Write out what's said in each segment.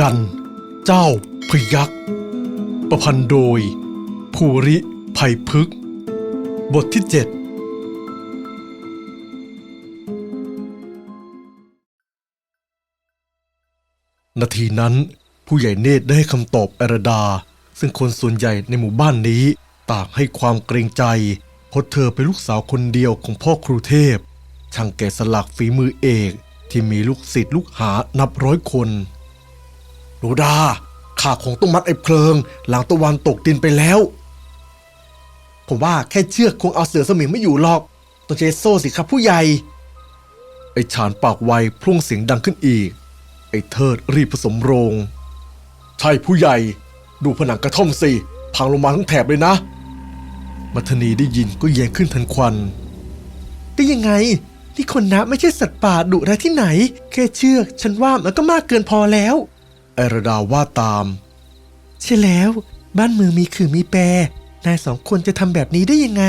ยัน เจ้าพยักษ์ประพันธ์โดย ภูริภัยพึกษ์บทที่7นาทีนั้นผู้ใหญ่เนตรได้ให้คำตอบอรดา ซึ่งคนส่วนใหญ่ในหมู่บ้านนี้ต่างให้ความเกรงใจเพราะเธอเป็นลูกสาวคนเดียวของพ่อครูเทพ ช่างแกะสลักฝีมือเอกที่มีลูกศิษย์ลูกหานับร้อยคน หนูดาข้าคงต้องมัดไอ้เพลิง หลังตะวันตกดินไปแล้ว ผมว่าแค่เชือกคงเอาเสือสมิงไม่อยู่หรอกต้องใช้โซ่สิครับผู้ใหญ่ ไอ้ฉานปากไวพรุ่งเสียงดังขึ้นอีก ไอ้เทิดรีบผสมโรง ใช่ผู้ใหญ่ ดูผนังกระท่อมสิพังลงมาทั้งแถบเลยนะ มัทนีได้ยินก็แยงขึ้นทันควันได้ยังไงนี่คนนะไม่ใช่สัตว์ป่าดุร้ายที่ไหน แค่เชือก ฉันว่ามันก็มากเกินพอแล้ว ไอระดาว่าตาม ใช่แล้ว บ้านเมืองมีขื่อมีแปร นายสองคนจะทำแบบนี้ได้ยังไง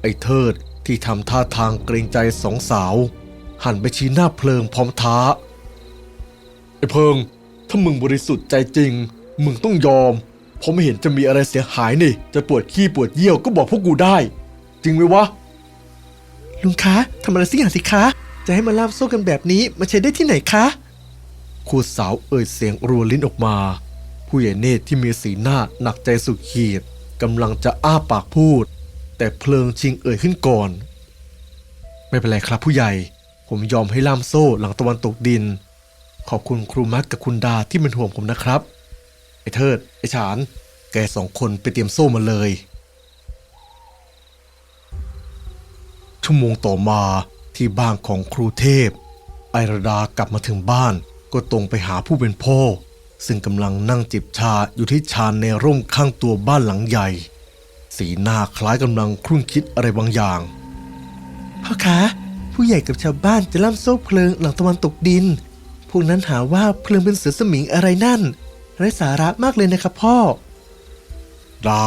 ไอ้เทิดที่ทำท่าทางเกรงใจสองสาว หันไปชี้หน้าเพลิงพร้อมท้า ไอ้เพิง ถ้ามึงบริสุทธิ์ใจจริง มึงต้องยอมเพราะไม่เห็นจะมีอะไรเสียหายนี่ จะปวดขี้ปวดเยี่ยวก็บอกพวกกูได้ จริงไหมวะ ลุงคะทำอะไรสักอย่างสิคะ จะให้มาล่ามโซ่กันแบบนี้มาใช้ได้ที่ไหนคะ ครูสาวเอ่ยเสียงรัวลิ้นออกมา ผู้ใหญ่เนตรที่มีสีหน้าหนักใจสุดขีดกำลังจะอ้าปากพูด แต่เพลิงชิงเอ่ยขึ้นก่อน ไม่เป็นไรครับผู้ใหญ่ ผมยอมให้ล่ามโซ่หลังตะวันตกดิน ขอบคุณครูมักกับคุณดาที่เป็นห่วงผมนะครับ ไอ้เทิด ไอ้ฉาน แกสองคนไปเตรียมโซ่มาเลย ชั่วโมงต่อมาที่บ้านของครูเทพ ไอรดากลับมาถึงบ้าน ก็ตรงไปหาผู้เป็นพ่อ ซึ่งกำลังนั่งจิบชาอยู่ที่ชานในร่มข้างตัวบ้านหลังใหญ่ สีหน้าคล้ายกำลังครุ่นคิดอะไรบางอย่าง พ่อคะผู้ใหญ่กับชาวบ้านจะล่ำโซ่เพลิงหลังตะวันตกดิน พวกนั้นหาว่าเพลิงเป็นเสือสมิงอะไรนั่นไร้สาระมากเลยนะครับพ่อ ดา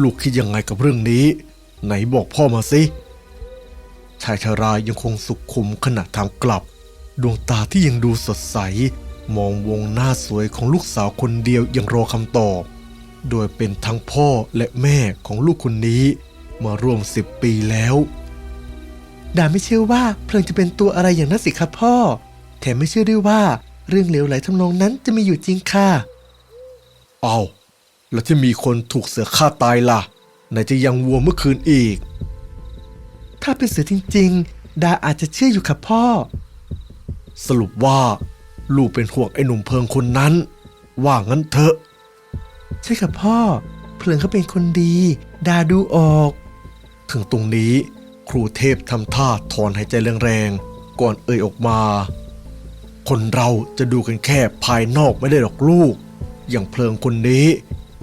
ลูกคิดยังไงกับเรื่องนี้ ไหนบอกพ่อมาสิชายชารายังคงสุขขุมขณะทางกลับ ดวงตาที่ยังดูสดใส มองวงหน้าสวยของลูกสาวคนเดียวยังรอคำตอบ โดยเป็นทั้งพ่อและแม่ของลูกคนนี้ มาร่วมสิบปีแล้วดาไม่เชื่อว่าเพลิงจะเป็นตัวอะไรอย่างนั้นสิครับพ่อ แถมไม่เชื่อด้วยว่าเรื่องเหลวไหลทำนองนั้นจะมีอยู่จริงค่ะ เอาแล้วที่มีคนถูกเสือฆ่าตายล่ะไหนจะยังวัวเมื่อคืนอีก ถ้าเป็นเสือจริง ๆ ดาอาจจะเชื่ออยู่ครับพ่อ สรุปว่าลูกเป็นห่วงไอ้หนุ่มเพิงคนนั้น ว่างั้นเถอะ ใช่ครับพ่อ เพลิงเขาเป็นคนดีดาดูออก ถึงตรงนี้ครูเทพทำท่าถอนหายใจแรงๆ ก่อนเอ่ยออกมา คนเราจะดูกันแค่ภายนอกไม่ได้หรอกลูก อย่างเพลิงคนนี้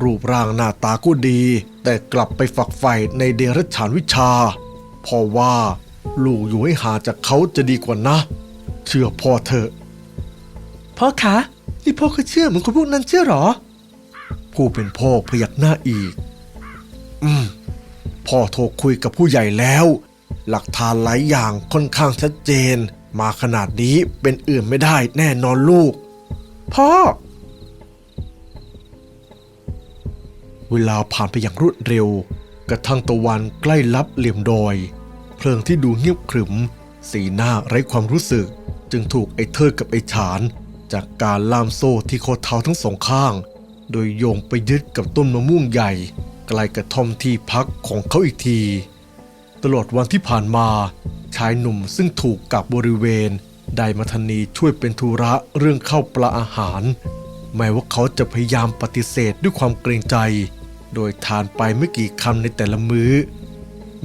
รูปร่างหน้าตาก็ดี แต่กลับไปฝักใฝ่ในเดรัจฉานวิชาเพราะว่า ลูกอยู่ให้ห่างจากเขาจะดีกว่านะ เชื่อพ่อเถอะ พ่อคะนี่พ่อก็เชื่อเหมือนคนพวกนั้นเชื่อหรอ ผู้เป็นพ่อพยักหน้าอีก อืม พ่อโทรคุยกับผู้ใหญ่แล้ว หลักฐานหลายอย่างค่อนข้างชัดเจน มาขนาดนี้เป็นอื่นไม่ได้แน่นอนลูก พ่อ เวลาผ่านไปอย่างรวดเร็ว กระทั่งตะวันใกล้ลับเหลี่ยมดอย เพลิงที่ดูเงียบขรึม สีหน้าไร้ความรู้สึก จึงถูกไอ้เทิดกับไอ้ฉาน จากการล่ามโซ่ที่ข้อเท้าทั้งสองข้าง โดยโยงไปยึดกับต้นมะม่วงใหญ่ใกล้กระท่อมที่พักของเขาอีกที ตลอดวันที่ผ่านมา ชายหนุ่มซึ่งถูกกักบริเวณ ได้มาธนีช่วยเป็นธุระเรื่องเข้าปลาอาหาร แม้ว่าเขาจะพยายามปฏิเสธด้วยความเกรงใจ โดยทานไปไม่กี่คำในแต่ละมื้อ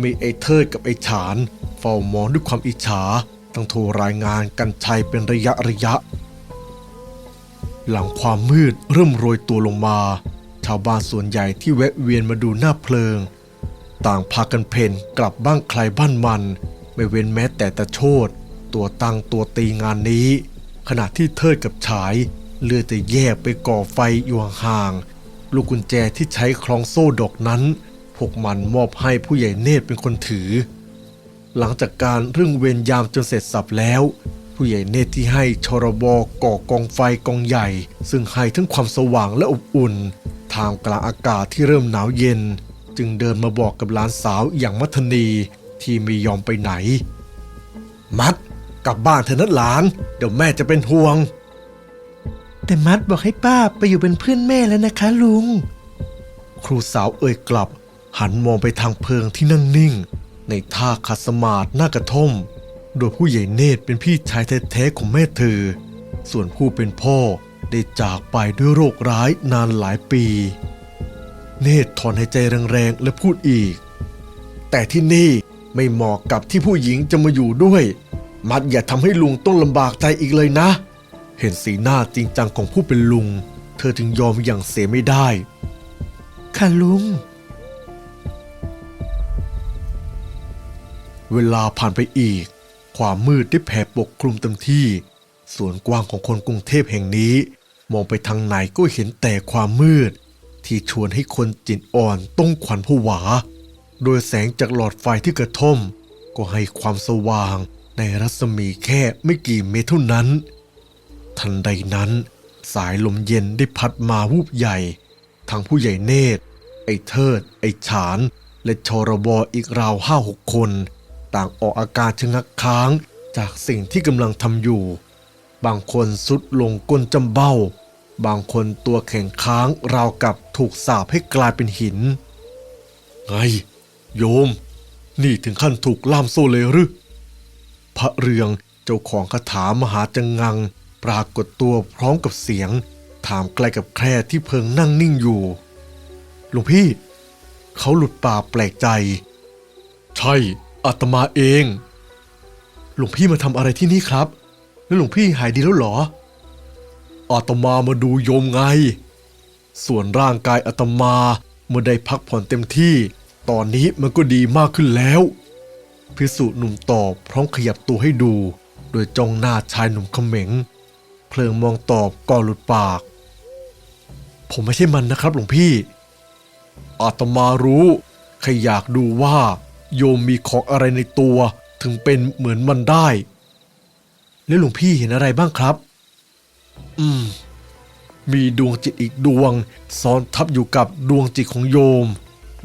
มีไอ้เทิดกับไอ้ฉาน เฝ้ามองด้วยความอิจฉา ต้องโทรรายงานกันชัยเป็นระยะระยะ หลังความมืดเริ่มโรยตัวลงมา ชาวบ้านส่วนใหญ่ที่แวะเวียนมาดูหน้าเพลิง ต่างพากันเพนกลับบ้านใครบ้านมัน ไม่เว้นแม้แต่ตะโชดตัวตั้งตัวตีงานนี้ ขณะที่เทิดกับฉาย เลือดจะแยกไปก่อไฟอยู่ห่างๆลูกกุญแจที่ใช้คล้องโซ่ดอกนั้นพวกมันมอบให้ผู้ใหญ่เนตรเป็นคนถือ หลังจากการเรื่องเวรยามจนเสร็จสับแล้ว ผู้ใหญ่เนตรที่ให้ชรบก่อกองไฟกองใหญ่ ซึ่งให้ทั้งความสว่างและอบอุ่นท่ามกลางอากาศที่เริ่มหนาวเย็น จึงเดินมาบอกกับหลานสาวอย่างมัทนีที่ไม่ยอมไปไหน มัดกลับบ้านเถอะนะหลาน เดี๋ยวแม่จะเป็นห่วง แต่มัดบอกให้ป้าไปอยู่เป็นเพื่อนแม่แล้วนะคะลุง ครูสาวเอ่ยกลับ หันมองไปทางเพิงที่นั่งนิ่ง ในท่าขัดสมาธิหน้ากระท่อม โดยผู้ใหญ่เนตรเป็นพี่ชายแท้ๆของแม่เธอ ส่วนผู้เป็นพ่อได้จากไปด้วยโรคร้ายนานหลายปี เนตรถอนหายใจแรงๆและพูดอีก แต่ที่นี่ไม่เหมาะกับที่ผู้หญิงจะมาอยู่ด้วย มัดอย่าทำให้ลุงต้องลำบากใจอีกเลยนะ เห็นสีหน้าจริงจังของผู้เป็นลุง เธอจึงยอมอย่างเสียไม่ได้ ค่ะลุง เวลาผ่านไปอีก ความมืดได้แผ่ปกคลุมเต็มที่ ส่วนกว้างของคนกรุงเทพแห่งนี้ มองไปทางไหนก็เห็นแต่ความมืด ที่ชวนให้คนจิตอ่อนต้องขวัญผวา โดยแสงจากหลอดไฟที่กระท่อม ก็ให้ความสว่างในรัศมีแค่ไม่กี่เมตรเท่านั้น ทันใดนั้น สายลมเย็นได้พัดมาวูบใหญ่ ทางผู้ใหญ่เนตร ไอ้เทิด ไอ้ฉาน และชรบออีกราวห้าหกคน ต่างออกอาการชะงักค้างจากสิ่งที่กำลังทำอยู่ บางคนสุดลงก้นจำเบ้า บางคนตัวแข็งค้างราวกับถูกสาปให้กลายเป็นหิน ไง โยม นี่ถึงขั้นถูกล่ามโซ่เลยหรือพระเรืองเจ้าของคาถามหาจังงัง ปรากฏตัวพร้อมกับเสียง ถามใกล้กับแคร่ที่เพิงนั่งนิ่งอยู่หลวงพี่ เขาหลุดปากแปลกใจ ใช่ อาตมาเอง หลวงพี่มาทำอะไรที่นี่ครับ แล้วหลวงพี่หายดีแล้วเหรอ อาตมามาดูโยมไง ส่วนร่างกายอาตมาเมื่อได้พักผ่อนเต็มที่ ตอนนี้มันก็ดีมากขึ้นแล้ว พิสุหนุ่มตอบพร้อมขยับตัวให้ดู โดยจ้องหน้าชายหนุ่มเขม็ง เพลิงมองตอบก่อนหลุดปาก ผมไม่ใช่มันนะครับหลวงพี่ อาตมารู้แค่อยากดูว่า โยมมีของอะไรในตัว ถึงเป็นเหมือนมันได้ แล้วหลวงพี่เห็นอะไรบ้างครับ อืม มีดวงจิตอีกดวง ซ้อนทับอยู่กับดวงจิตของโยม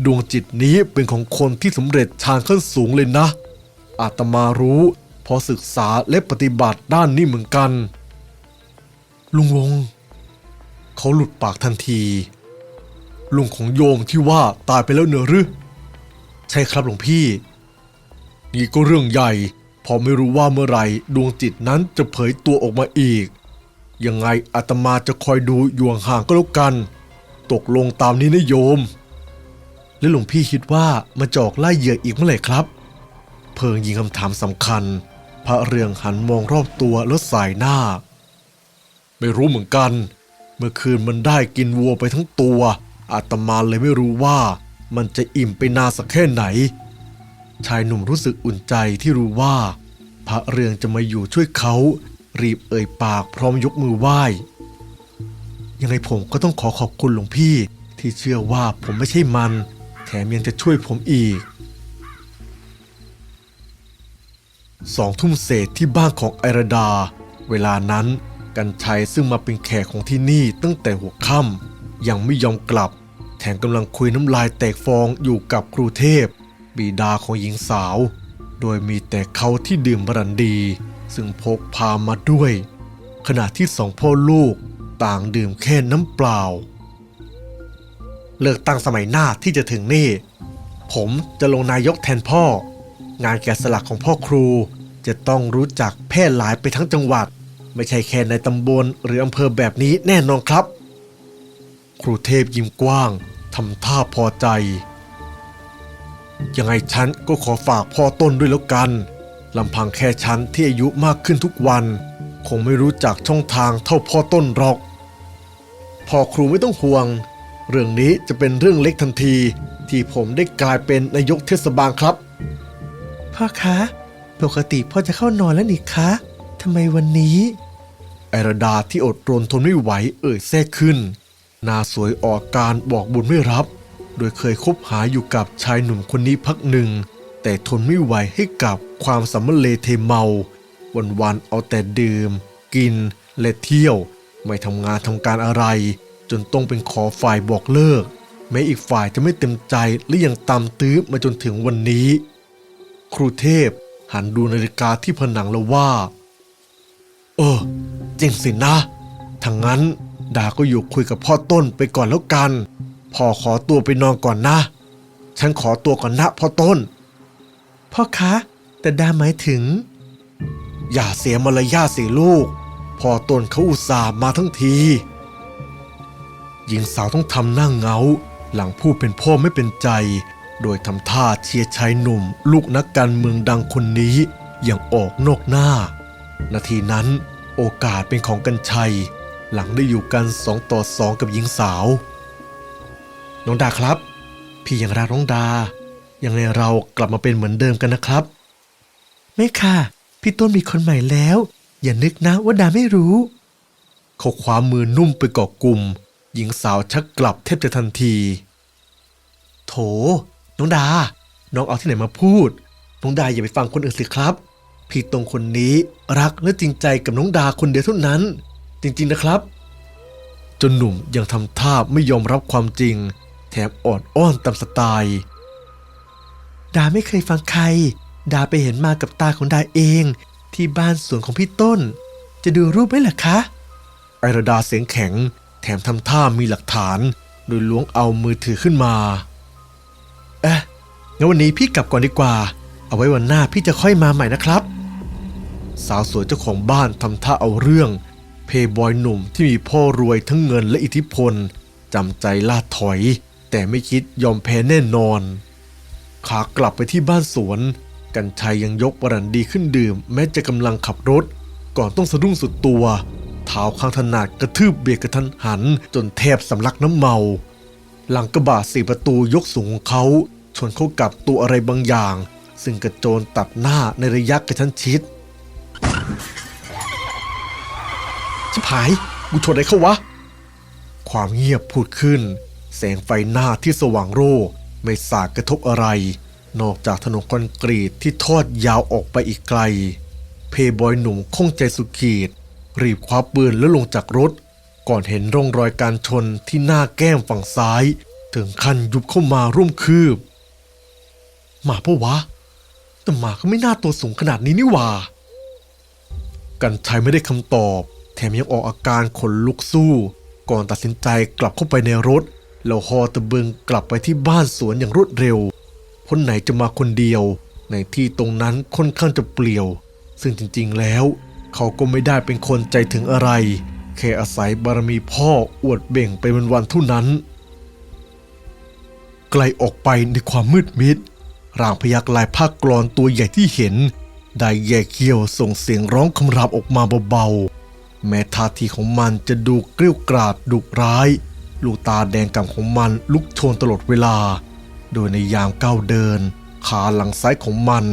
ดวงจิตนี้เป็นของคนที่สำเร็จฌานขั้นสูงเลยนะ อาตมารู้ พอศึกษาและปฏิบัติด้านนี้เหมือนกัน ลุงวง เขาหลุดปากทันทีลุงของโยมที่ว่าตายไปแล้วเนอะหรือ ใช่ครับหลวงพี่ นี่ก็เรื่องใหญ่ พอไม่รู้ว่าเมื่อไหร่ดวงจิตนั้นจะเผยตัวออกมาอีก ยังไงอาตมาจะคอยดูอยู่ห่างๆก็แล้วกัน ตกลงตามนี้นะโยม แล้วหลวงพี่คิดว่ามาจอกไล่เหยื่ออีกเมื่อไหร่ครับ เพิงยิงคำถามสำคัญ พระเรืองหันมองรอบตัวแล้วสายหน้า ไม่รู้เหมือนกัน เมื่อคืนมันได้กินวัวไปทั้งตัวอาตมาเลยไม่รู้ว่า มันจะอิ่มไปนานสักแค่ไหน ชายหนุ่มรู้สึกอุ่นใจที่รู้ว่า พระเรืองจะมาอยู่ช่วยเขา รีบเอ่ยปากพร้อมยกมือไหว้ ยังไงผมก็ต้องขอขอบคุณหลวงพี่ที่เชื่อว่าผมไม่ใช่มัน แถมยังจะช่วยผมอีกสองทุ่มเศษที่บ้านของไอราดา เวลานั้น กันชัยซึ่งมาเป็นแขกของที่นี่ตั้งแต่หัวค่ำยังไม่ยอมกลับ แถมกำลังคุยน้ำลายแตกฟองอยู่กับครูเทพ บิดาของหญิงสาว โดยมีแต่เขาที่ดื่มบรันดี ซึ่งพกพามาด้วย ขณะที่สองพ่อลูกต่างดื่มแค่น้ำเปล่า เลือกตั้งสมัยหน้าที่จะถึงนี่ ผมจะลงนายกแทนพ่อ งานแกะสลักของพ่อครูจะต้องรู้จักแพร่หลายไปทั้งจังหวัด ไม่ใช่แค่ในตำบลหรืออำเภอแบบนี้แน่นอนครับ ครูเทพยิ้มกว้าง ทำท่าพอใจ ยังไงฉันก็ขอฝากพ่อต้นด้วยแล้วกันลำพังแค่ฉันที่อายุมากขึ้นทุกวัน คงไม่รู้จักช่องทางเท่าพ่อต้นหรอก พ่อครูไม่ต้องห่วง เรื่องนี้จะเป็นเรื่องเล็กทันที ที่ผมได้กลายเป็นนายกเทศบาลครับ พ่อคะ ปกติพ่อจะเข้านอนแล้วนี่คะทำไมวันนี้ ไอราดาที่อดรนทนไม่ไหวเอ่ยแทรกขึ้นห น้าสวยออกการบอกบุญไม่รับ โดยเคยคบหาอยู่กับชายหนุ่มคนนี้พักหนึ่ง แต่ทนไม่ไหวให้กับความสัมะเลเทเมา วันๆเอาแต่ดื่ม กิน และเที่ยว ไม่ทำงานทำการอะไร จนต้องเป็นขอฝ่ายบอกเลิก แม้อีกฝ่ายจะไม่เต็มใจและยังตามตื้อมาจนถึงวันนี้ ครูเทพหันดูนาฬิกาที่ผนังแล้วว่า เออจริงสินะถ้างั้น ดาก็อยู่คุยกับพ่อต้นไปก่อนแล้วกัน พ่อขอตัวไปนอนก่อนนะ ฉันขอตัวก่อนนะพ่อต้น พ่อคะ แต่ดาหมายถึง อย่าเสียมารยาทสิลูก พ่อต้นเขาอุตส่าห์มาทั้งที หญิงสาวต้องทำหน้าเหงา หลังผู้เป็นพ่อไม่เป็นใจ โดยทำท่าเชียร์ชายหนุ่ม ลูกนักการเมืองดังคนนี้อย่างออกนอกหน้า นาทีนั้นโอกาสเป็นของกันชัย หลังได้อยู่กันสองต่อสองกับหญิงสาว น้องดาครับ พี่ยังรักน้องดา ยังไงเรากลับมาเป็นเหมือนเดิมกันนะครับ ไม่ค่ะ พี่ต้นมีคนใหม่แล้ว อย่านึกนะว่าดาไม่รู้ เขาคว้ามือนุ่มไปเกาะกลุ่ม หญิงสาวชักกลับแทบจะทันที โถ น้องดา น้องเอาที่ไหนมาพูด น้องดาอย่าไปฟังคนอื่นสิครับ พี่ตรงคนนี้รักและจริงใจกับน้องดาคนเดียวเท่านั้น จริงๆนะครับ จนหนุ่มยังทำท่าไม่ยอมรับความจริง แถมอ่อนอ้อนตามสไตล์ดาไม่เคยฟังใคร ดาไปเห็นมากับตาของดาเอง ที่บ้านสวนของพี่ต้น จะดูรูปไหมล่ะคะไอระดาเสียงแข็ง แถมทำท่ามีหลักฐาน โดยล้วงเอามือถือขึ้นมาเอ๊ะงั้นวันนี้พี่กลับก่อนดีกว่า เอาไว้วันหน้าพี่จะค่อยมาใหม่นะครับ สาวสวยเจ้าของบ้านทำท่าเอาเรื่อง เพย์บอยหนุ่มที่มีพ่อรวยทั้งเงินและอิทธิพลจำใจล่าถอย แต่ไม่คิดยอมแพ้แน่นอน ขากลับไปที่บ้านสวน กันชัยยังยกบรันดีขึ้นดื่ม แม้จะกำลังขับรถ ก่อนต้องสะดุ้งสุดตัว เท้าข้างถนัดกระทืบเบรกกระทันหัน จนแทบสำลักน้ำเมา หลังกระบะสี่ประตูยกสูงของเขาชนเข้ากับตัวอะไรบางอย่าง ซึ่งกระโจนตัดหน้าในระยะกระชั้นชิด ชิบหาย กูชนอะไรเข้าวะ ความเงียบพูดขึ้น แสงไฟหน้าที่สว่างโร่ไม่สาดกระทบอะไร นอกจากถนนคอนกรีตที่ทอดยาวออกไปอีกไกล เพย์บอยหนุ่มคงใจสุดขีด รีบคว้าปืนแล้วลงจากรถ ก่อนเห็นร่องรอยการชนที่หน้าแก้มฝั่งซ้าย ถึงขั้นยุบเข้ามาร่วมคืบหมาปะวะ แต่หมาก็ไม่น่าตัวสูงขนาดนี้นี่หว่า กันชัยไม่ได้คำตอบ แถมยังออกอาการขนลุกสู้ ก่อนตัดสินใจกลับเข้าไปในรถ แล้วฮอตะเบิงกลับไปที่บ้านสวนอย่างรวดเร็วพ้นไหนจะมาคนเดียว ในที่ตรงนั้นค่อนข้างจะเปลี่ยว ซึ่งจริงๆแล้ว เขาก็ไม่ได้เป็นคนใจถึงอะไร แค่อาศัยบารมีพ่ออวดเบ่งไปวันๆเท่านั้น ไกลออกไปในความมืดมิดร่างพยักลายภาคกรอนตัวใหญ่ที่เห็น ได้แย่เขี้ยวส่งเสียงร้องคำรามออกมาเบาๆ แม้ท่าทีของมันจะดูกรี้วกราดดุร้าย ลูกตาแดงกำของมันลุกโชนตลอดเวลา โดยในยามก้าวเดิน ขาหลังซ้ายของมัน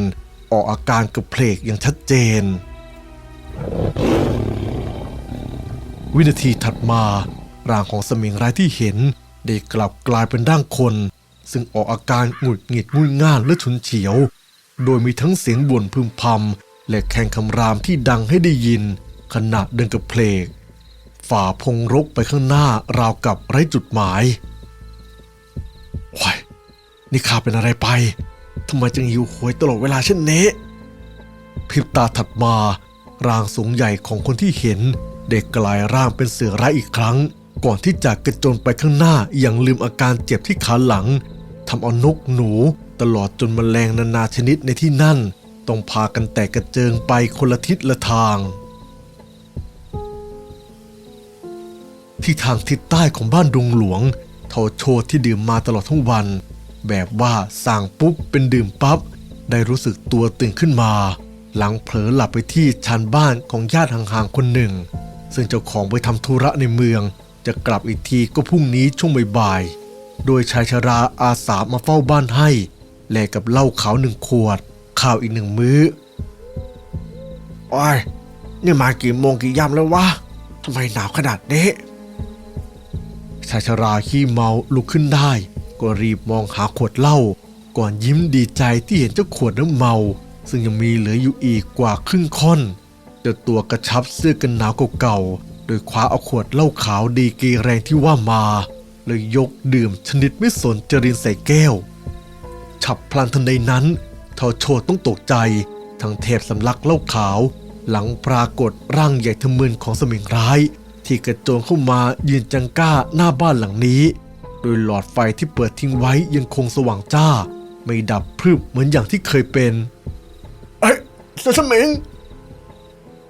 ออกอาการกระเพลกอย่างชัดเจน วินาทีถัดมา ร่างของสมิงร้ายที่เห็น ได้กลับกลายเป็นร่างคน ซึ่งออกอาการหงุดหงิดงุนง่านและฉุนเฉียว โดยมีทั้งเสียงบ่นพึมพำและแข่งคำรามที่ดังให้ได้ยิน ขณะเดินกับเพลง ฝ่าพงรกไปข้างหน้าราวกับไร้จุดหมายโอ้ยนี่ข้าเป็นอะไรไปทำไมจึงหิวโหยตลอดเวลาเช่นนี้พริบตาถัดมาร่างสูงใหญ่ของคนที่เห็น เด็กกลายร่างเป็นเสือร้ายอีกครั้ง ก่อนที่จะกระโจนไปข้างหน้าอย่างลืมอาการเจ็บที่ขาหลังทำเอานกหนูตลอดจนมแมลงนานาชนิดในที่นั่น ต้องพากันแตกกระเจิงไปคนละทิศละทาง ที่ทางทิศใต้ของบ้านดงหลวงเทาโชดที่ดื่มมาตลอดทั้งวัน แบบว่าสั่งปุ๊บเป็นดื่มปั๊บได้รู้สึกตัวตื่นขึ้นมา หลังเผลอหลับไปที่ชานบ้านของญาติห่างๆคนหนึ่ง ซึ่งเจ้าของไปทำธุระในเมือง จะกลับอีกทีก็พรุ่งนี้ช่วงบ่ายๆโดยชายชราอาสามาเฝ้าบ้านให้ แลกกับเหล้าขาวหนึ่งขวด ข้าวอีกหนึ่งมื้อโอ้ยนี่มากี่โมงกี่ยามแล้ววะทำไมหนาวขนาดนี้ ชายชราขี้เมาลุกขึ้นได้ ก็รีบมองหาขวดเหล้าก่อนยิ้มดีใจที่เห็นเจ้าขวดน้ำเมา ซึ่งยังมีเหลืออยู่อีกกว่าครึ่งค่อนเจ้าตัวกระชับเสื้อกันหนาวเก่าๆโดยคว้าเอาขวดเหล้าขาวดีกรีแรงที่ว่ามา เลยยกดื่มชนิดไม่สนจรินใส่แก้ว ฉับพลันทันใดนั้นทอโชดต้องตกใจทั้งเทพสำลักเหล้าขาว หลังปรากฏร่างใหญ่ทะมึนของสมิงร้าย ที่กระโจนเข้ามายืนจังก้าหน้าบ้านหลังนี้ โดยหลอดไฟที่เปิดทิ้งไว้ยังคงสว่างจ้า ไม่ดับพรึบเหมือนอย่างที่เคยเป็นเอ้ยเสสมิง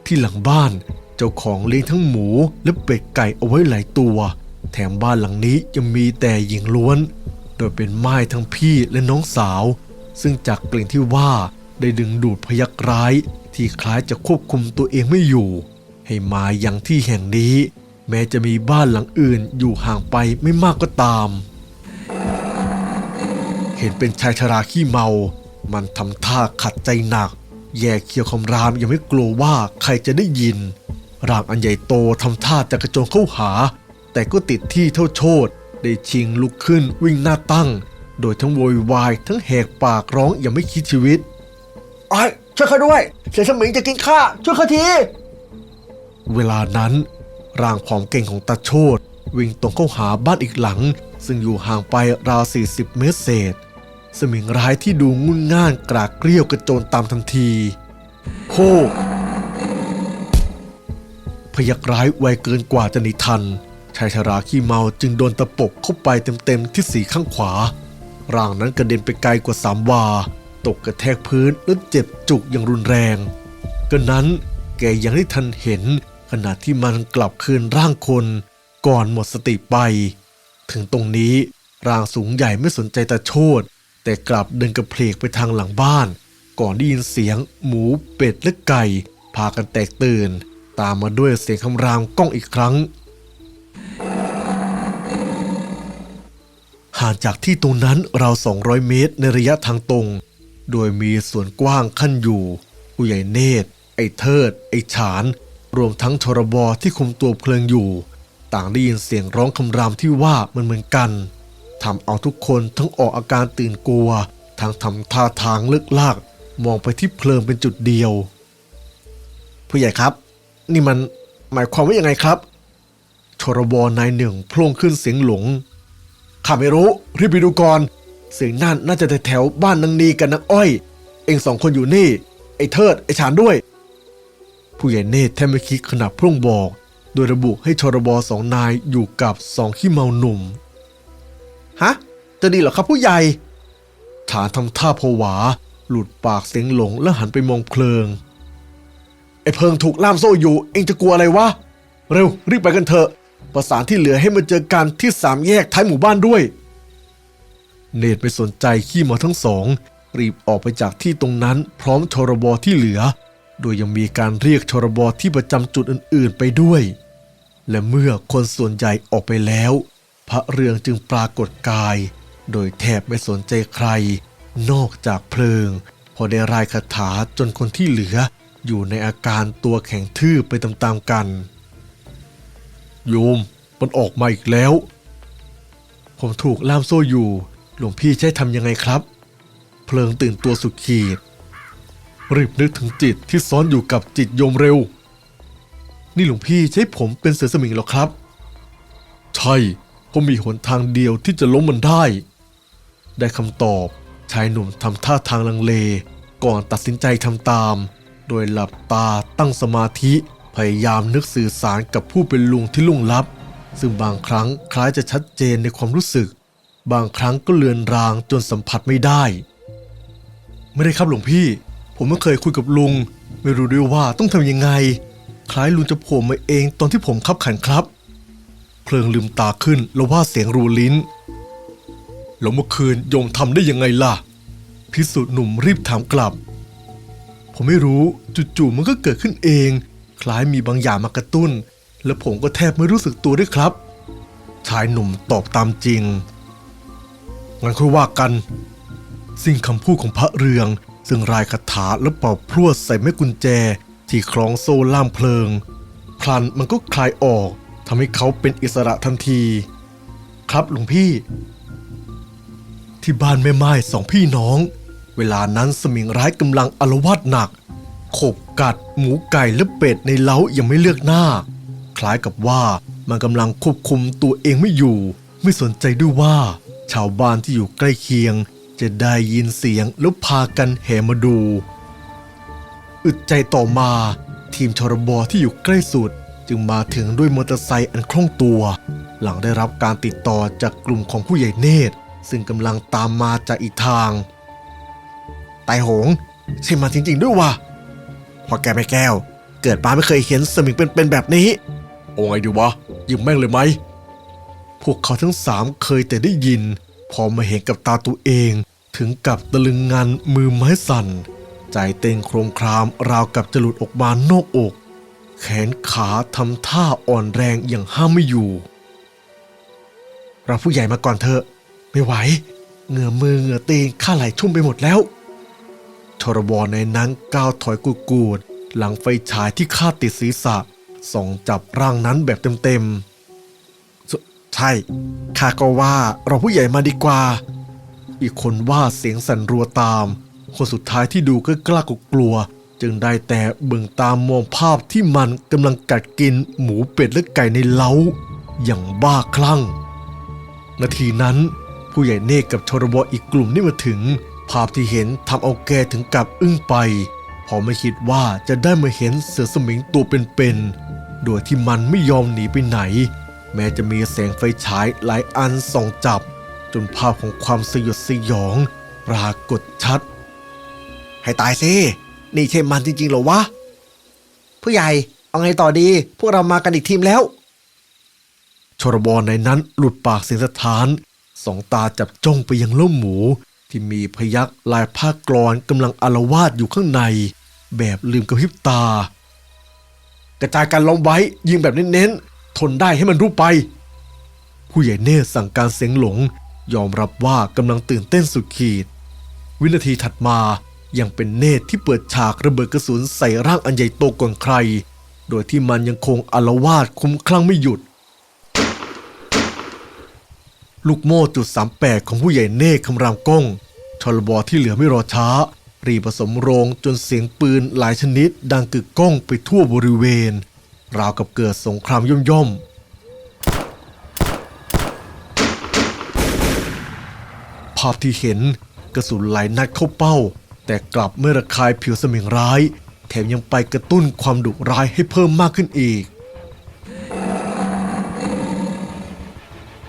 ที่หลังบ้านเจ้าของเลี้ยงทั้งหมูและเป็ดไก่เอาไว้หลายตัว แถมบ้านหลังนี้ยังมีแต่หญิงล้วน โดยเป็นไม้ทั้งพี่และน้องสาว ซึ่งจากกลิ่นที่ว่าได้ดึงดูดพยักร้ายที่คล้ายจะควบคุมตัวเองไม่อยู่ ให้มายังที่แห่งนี้ แม้จะมีบ้านหลังอื่นอยู่ห่างไปไม่มากก็ตาม เห็นเป็นชายชราขี้เมา มันทำท่าขัดใจหนัก แย่เคียวคำรามยังไม่กลัวว่าใครจะได้ยินร่างอันใหญ่โตทำท่าจะกระโจนเข้าหา แต่ก็ติดที่เท่าโชดได้ชิงลุกขึ้นวิ่งหน้าตั้ง โดยทั้งโวยวายทั้งแหกปากร้องอย่างไม่คิดชีวิตไอ้ช่วยเขาด้วยเสียสมิงจะกินข้าช่วยเขาที เวลานั้น ร่างผอมเก่งของตาโชดวิ่งตรงเข้าหาบ้านอีกหลัง ซึ่งอยู่ห่างไปราว 40 เมตรเศษ สมิงร้ายที่ดูงุ่นง่านกรากเกลี้ยวกระโจนตามทันทีโฮพยักร้ายไวเกินกว่าจะหนีทันชายชราขี้เมาจึงโดนตะปบเข้าไปเต็มๆที่สีข้างขวา ร่างนั้นกระเด็นไปไกลกว่าสามวา ตกกระแทกพื้นและเจ็บจุกอย่างรุนแรงก็นั้น แกยังได้ทันเห็น ขณะที่มันกลับคืนร่างคนก่อนหมดสติไป ถึงตรงนี้ร่างสูงใหญ่ไม่สนใจตาโชดแต่กลับเดินกระเพลกไปทางหลังบ้าน ก่อนได้ยินเสียงหมูเป็ดและไก่ พากันแตกตื่น ตามมาด้วยเสียงคำรามก้องอีกครั้งห่างจากที่ตรงนั้นราว 200 เมตรในระยะทางตรง โดยมีส่วนกว้างขั้นอยู่ ผู้ใหญ่เนตร อ้เทิด ไอ้ฉาน รวมทั้งชรบอที่คุมตัวเพลิงอยู่ ต่างได้ยินเสียงร้องคำรามที่ว่ามันเหมือนกันทำเอาทุกคนทั้งออกอาการตื่นกลัวทั้งทำท่าทางเลิกลาก มองไปที่เพลิงเป็นจุดเดียว ผู้ใหญ่ครับ นี่มันหมายความว่ายังไงครับชรบนายหนึ่งพล่งขึ้นเสียงหลงข้าไม่รู้รีบไปดูก่อนเสียงนั่นน่าจะแถวบ้านนางนีกับนางอ้อย เองสองคนอยู่นี่ ไอ้เทิด ไอ้ฉานด้วย ผู้ใหญ่เนตรแทบไม่คิดขนาดพร่งบอก โดยระบุให้ชรบสองนายอยู่กับสองขี้เมาหนุ่ม ฮะ จะดีเหรอครับผู้ใหญ่ ฐานทำท่าผวา หลุดปากเสียงหลงแล้วหันไปมองเพลิง ไอ้เพิงถูกล่ามโซ่อยู่ เองจะกลัวอะไรวะ เร็ว รีบไปกันเถอะ ประสานที่เหลือให้มาเจอกันที่สามแยกท้ายหมู่บ้านด้วย เนตรไม่สนใจขี้เมาทั้งสองรีบออกไปจากที่ตรงนั้นพร้อมชรบที่เหลือ โดยยังมีการเรียกชรบที่ประจำจุดอื่นๆไปด้วย และเมื่อคนส่วนใหญ่ออกไปแล้ว พระเรืองจึงปรากฏกาย โดยแทบไม่สนใจใคร นอกจากเพลิง พอได้รายคาถาจนคนที่เหลือ อยู่ในอาการตัวแข็งทื่อไปตามๆกัน โยมมันออกมาอีกแล้ว ผมถูกล่ามโซ่อยู่ หลวงพี่ใช้ทำยังไงครับ เพลิงตื่นตัวสุดขีด รีบนึกถึงจิตที่ซ้อนอยู่กับจิตโยมเร็ว นี่หลวงพี่ใช้ผมเป็นเสือสมิงหรอครับ ใช่ผมมีหนทางเดียวที่จะล้มมันได้ ได้คำตอบชายหนุ่มทำท่าทางลังเล ก่อนตัดสินใจทำตาม โดยหลับตาตั้งสมาธิพยายามนึกสื่อสารกับผู้เป็นลุงที่ลุ่งลับ ซึ่งบางครั้งคล้ายจะชัดเจนในความรู้สึก บางครั้งก็เลือนรางจนสัมผัสไม่ได้ ไม่ได้ครับหลวงพี่ ผมไม่เคยคุยกับลุง ไม่รู้ด้วยว่าต้องทำยังไง คล้ายลุงจะโผล่มาเองตอนที่ผมขับขันครับ เพลิงลืมตาขึ้นแล้วว่าเสียงรูลิ้น แล้วเมื่อคืนโยมทำได้ยังไงล่ะ พิสุทธิ์หนุ่มรีบถามกลับ ผมไม่รู้จู่ๆมันก็เกิดขึ้นเอง คล้ายมีบางอย่างมากระตุ้น และผมก็แทบไม่รู้สึกตัวด้วยครับ ชายหนุ่มตอบตามจริงงั้นค่อยว่ากัน สิ่งคำพูดของพระเรือง ซึ่งรายคาถาและเป่าพรวดใส่แม่กุญแจ ที่คล้องโซ่ล่ามเพลิง พลันมันก็คลายออกทำให้เขาเป็นอิสระทันที ครับหลวงพี่ ที่บ้านแม่ไม้สองพี่น้อง เวลานั้นสมิงร้ายกำลังอารวาสหนักขบกัดหมูไก่และเป็ดในเล้ายังไม่เลือกหน้า คล้ายกับว่ามันกำลังควบคุมตัวเองไม่อยู่ ไม่สนใจด้วยว่า ชาวบ้านที่อยู่ใกล้เคียง จะได้ยินเสียงแล้วพากันแห่มาดู อึดใจต่อมาทีมชรบที่อยู่ใกล้สุด จึงมาถึงด้วยมอเตอร์ไซค์อันคล่องตัว หลังได้รับการติดต่อจากกลุ่มของผู้ใหญ่เนตร ซึ่งกำลังตามมาจากอีกทางไตหงใช่มันจริง ๆ ด้วยวะพอแกไม่แก้ว เกิดมาไม่เคยเห็นสมิงเป็นๆแบบนี้ โอ้ไงดีวะยิงแม่งเลยไหมพวกเขาทั้งสามเคยแต่ได้ยิน พอมาเห็นกับตาตัวเอง ถึงกับตะลึงงานมือไม้สั่น ใจเต้นโครมครามราวกับจะหลุดออกมานอกอก แขนขาทำท่าอ่อนแรงอย่างห้ามไม่อยู่เราผู้ใหญ่มาก่อนเถอะไม่ไหวเหงื่อมือเหงื่อตีนข้าไหลชุ่มไปหมดแล้วชรบในนั้นก้าวถอยกูกูดๆหลังไฟฉายที่คาดติดศีรษะส่องจับร่างนั้นแบบเต็มๆใช่ข้าก็ว่าเราผู้ใหญ่มาดีกว่า อีกคนว่าเสียงสั่นรัวตาม คนสุดท้ายที่ดูก็กล้ากกลัว จึงได้แต่เบิ่งตามมองภาพที่มันกำลังกัดกินหมูเป็ดและไก่ในเล้า อย่างบ้าคลั่ง นาทีนั้น ผู้ใหญ่เนกกับชรบอีกกลุ่มนี่มาถึง ภาพที่เห็นทำเอาแกถึงกับอึ้งไปพอไม่คิดว่าจะได้มาเห็นเสือสมิงตัวเป็นๆโดยที่มันไม่ยอมหนีไปไหน แม้จะมีแสงไฟฉายหลายอันส่องจับ จนภาพของความสยดสยอง ปรากฏชัด ให้ตายสิ นี่ใช่มันจริงๆหรอวะ ผู้ใหญ่ เอาไงต่อดี พวกเรามากันอีกทีมแล้ว ชรบในนั้นหลุดปากเสียงสะท้าน สองตาจับจ้องไปยังเล่าหมู ที่มีพยักลายผ้ากรอนกำลังอารวาสอยู่ข้างใน แบบลืมกระพริบตา กระจายการล้อมไว้ยิงแบบเน้นๆทนได้ให้มันรู้ไป ผู้ใหญ่เนตรสั่งการเสียงหลง ยอมรับว่ากำลังตื่นเต้นสุดขีด วินาทีถัดมายังเป็นเนตรที่เปิดฉากระเบิดกระสุนใส่ร่างอันใหญ่โตก่อนใคร โดยที่มันยังคงอารวาสคุ้มคลั่งไม่หยุด ลูกโม่จุดสามแปดของผู้ใหญ่เนกคำรามก้องชลบอที่เหลือไม่รอช้า รีผสมโรงจนเสียงปืนหลายชนิด ดังกึกก้องไปทั่วบริเวณ ราวกับเกิดสงครามย่อมๆ ภาพที่เห็นกระสุนไหลนัดเข้าเป้า แต่กลับไม่ระคายผิวสมิงร้าย แถมยังไปกระตุ้นความดุร้ายให้เพิ่มมากขึ้นอีก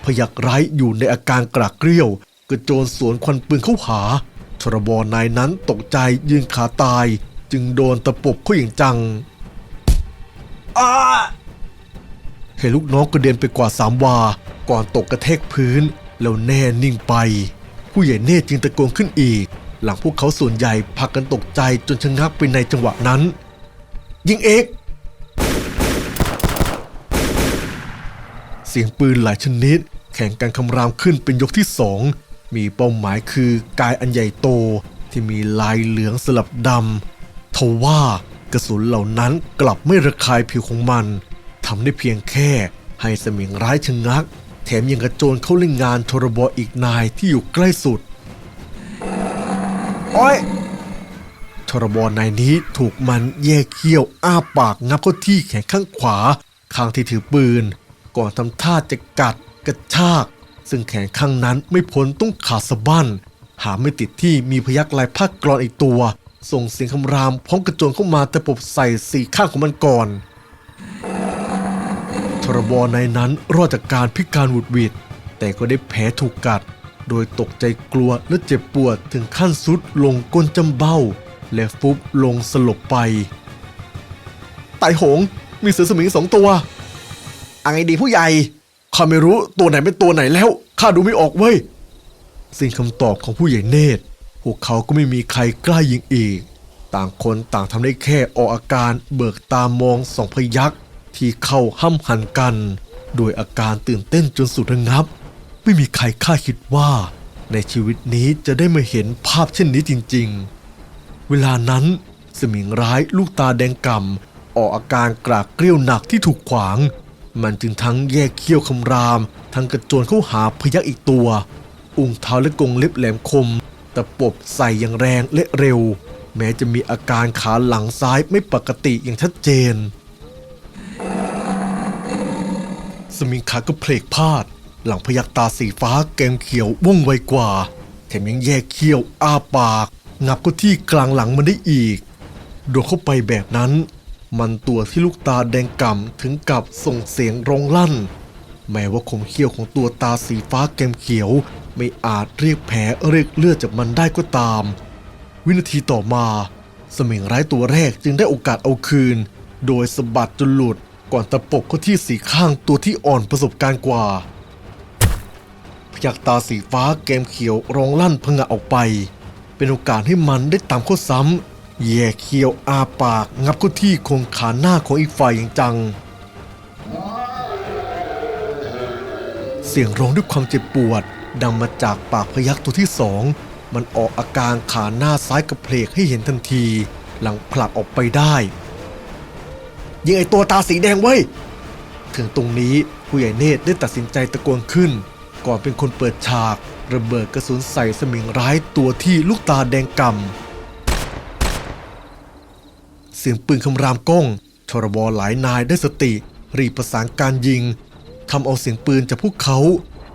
พยักร้ายอยู่ในอาการกรากเกรี้ยว กระโจนสวนควันปืนเข้าหาชรบนายนั้นตกใจยืนขาตาย จึงโดนตะปบเข้าอย่างจังอ้าเห็นลูกน้องกระเด็นไปกว่าสามวา ก่อนตกกระแทกพื้น แล้วแน่นิ่งไป ผู้ใหญ่เนตรจึงตะโกนขึ้นอีก หลังพวกเขาส่วนใหญ่พากันตกใจจนชะงักไปในจังหวะนั้น ยิงเอกเสียงปืนหลายชนิด แข่งกันคำรามขึ้นเป็นยกที่สองมีเป้าหมายคือกายอันใหญ่โตที่มีลายเหลืองสลับดำทว่ากระสุนเหล่านั้นกลับไม่ระคายผิวของมันทำได้เพียงแค่ให้สมิงร้ายชะงัก แถมยังกระโจนเข้าเล่นงานทรบอีกนายที่อยู่ใกล้สุด โอ้ยทรบนายนี้ถูกมันแยกเขี้ยวอ้าปากงับเข้าที่แขนข้างขวา ข้างที่ถือปืน ก่อนทำท่าจะกัดกระชาก ซึ่งแขนข้างนั้นไม่พ้นต้องขาดสะบั้น หาไม่ติดที่มีพยักลายผ้ากรอนอีกตัว ส่งเสียงคำรามพร้อมกระโจนเข้ามาแต่ปบใส่สี่ข้างของมันก่อนท รบในนั้นรอดจากการพิการหวุดหวิดแต่ก็ได้แผลถูกกัด โดยตกใจกลัวและเจ็บปวดถึงขั้นสุดลงก้นจำเบ้า และฟุบลงสลบไปไตหง มีเสือสมิงสองตัวอังไงดีผู้ใหญ่ข้าไม่รู้ตัวไหนเป็นตัวไหนแล้วข้าดูไม่ออกเว้ยสิ่งคำตอบของผู้ใหญ่เนตร พวกเขาก็ไม่มีใครกล้ายิงอีก ต่างคนต่างทำได้แค่ออกอาการเบิกตามองสองพยักษ ที่เข้าห้ำหันกัน โดยอาการตื่นเต้นจนสุดระงับ ไม่มีใครคาดคิดว่า ในชีวิตนี้จะได้มาเห็นภาพเช่นนี้จริง ๆ เวลานั้นสมิงร้ายลูกตาแดงก่ำออกอาการกรากเกรี้ยวหนักที่ถูกขวาง มันจึงทั้งแยกเขี้ยวคำราม ทั้งกระโจนเข้าหาพยักอีกตัว อุ้งเท้าและกงเล็บแหลมคมตะปบใส่อย่างแรงและเร็ว แม้จะมีอาการขาหลังซ้ายไม่ปกติอย่างชัดเจน ส มิงขาก็เพลกพลาด หลังพยักตาสีฟ้าแกมเขียวว่องไวกว่า แถมยังแยกเขี้ยวอ้าปาก งับก็ที่กลางหลังมันได้อีก โดนเข้าไปแบบนั้น มันตัวที่ลูกตาแดงก่ำถึงกับส่งเสียงร้องลั่น แม้ว่าคมเขี้ยวของตัวตาสีฟ้าแกมเขียว ไม่อาจเรียกแผลเรียกเลือดจากมันได้ก็ตาม วินาทีต่อมา สมิงร้ายตัวแรกจึงได้โอกาสเอาคืน โดยสะบัดจนหลุด ก่อนตะปบเข้าที่สีข้างตัวที่อ่อนประสบการณ์กว่า พยักตาสีฟ้าแกมเขียวร้องลั่นพงะออกไป เป็นโอกาสให้มันได้ตามเข้าซ้ำแย่เคี้ยวอาปากงับเข้าที่โครงขาหน้าของอีกฝ่ายอย่างจัง เสียงร้องด้วยความเจ็บปวด ดังมาจากปากพยักตัวที่สองมันออกอาการขาหน้าซ้ายกระเพลกให้เห็นทันที หลังผลักออกไปได้ ยิงไอตัวตาสีแดงไว้ ถึงตรงนี้ผู้ใหญ่เนตรได้ตัดสินใจตะโกนขึ้น ก่อนเป็นคนเปิดฉาก ระเบิดกระสุนใส่สมิงร้ายตัวที่ลูกตาแดงกำเสียงปืนคำรามก้องชรบหลายนายได้สติ รีบประสานการยิงทำเอาเสียงปืนจากพวกเขา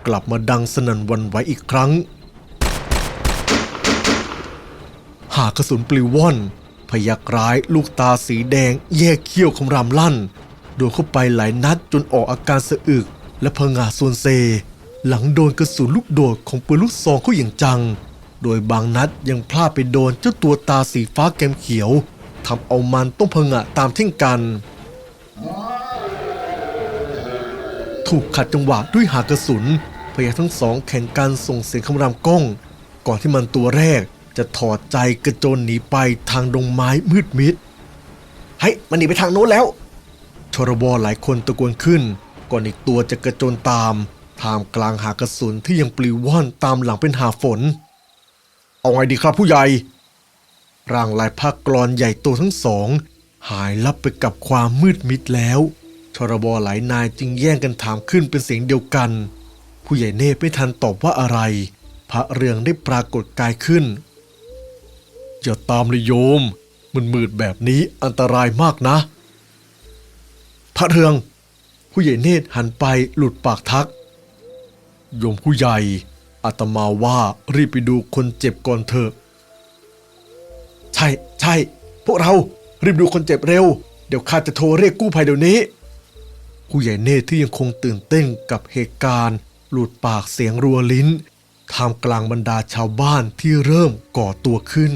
กลับมาดังสนั่นวันไหวอีกครั้ง หากกระสุนปลิวว่อน พยักร้ายลูกตาสีแดง แยกเขี้ยวคำรามลั่น โดนเข้าไปหลายนัดจนออกอาการสะอึก และพงาส่วนเซ หลังโดนกระสุนลูกโดดของปืนลูกซองเข้าอย่างจัง โดยบางนัดยังพลาดไปโดนเจ้าตัวตาสีฟ้าแกมเขียวทำเอามันต้องพงะตามเช่นกัน ถูกขัดจังหวะด้วยหากระสุนพยักทั้งสองแข่งกันส่งเสียงคำรามก้อง ก่อนที่มันตัวแรก จะถอดใจกระโจนหนีไปทางดงไม้มืดมิดเฮ้ยมันหนีไปทางโน้นแล้ว ชรบหลายคนตะโกนขึ้น ก่อนอีกตัวจะกระโจนตามท่ามกลางหากระสุนที่ยังปลิวว่อนตามหลังเป็นหาฝน เอาไงดีครับผู้ใหญ่ ร่างลายผ้ากรอนใหญ่โตทั้งสอง หายลับไปกับความมืดมิดแล้วชรบหลายนายจึงแย่งกันถามขึ้นเป็นเสียงเดียวกัน ผู้ใหญ่เนตรไม่ทันตอบว่าอะไร พระเรืองได้ปรากฏกายขึ้น อย่าตามเลยโยม มันมืดแบบนี้อันตรายมากนะ พระเรือง ผู้ใหญ่เนตรหันไปหลุดปากทัก โยมผู้ใหญ่อาตมาว่ารีบไปดูคนเจ็บก่อนเถอะ ใช่ใช่พวกเรารีบดูคนเจ็บเร็ว เดี๋ยวข้าจะโทรเรียกกู้ภัยเดี๋ยวนี้ ผู้ใหญ่เนตรที่ยังคงตื่นเต้นกับเหตุการณ์ หลุดปากเสียงรัวลิ้นท่ามกลางบรรดาชาวบ้านที่เริ่มก่อตัวขึ้น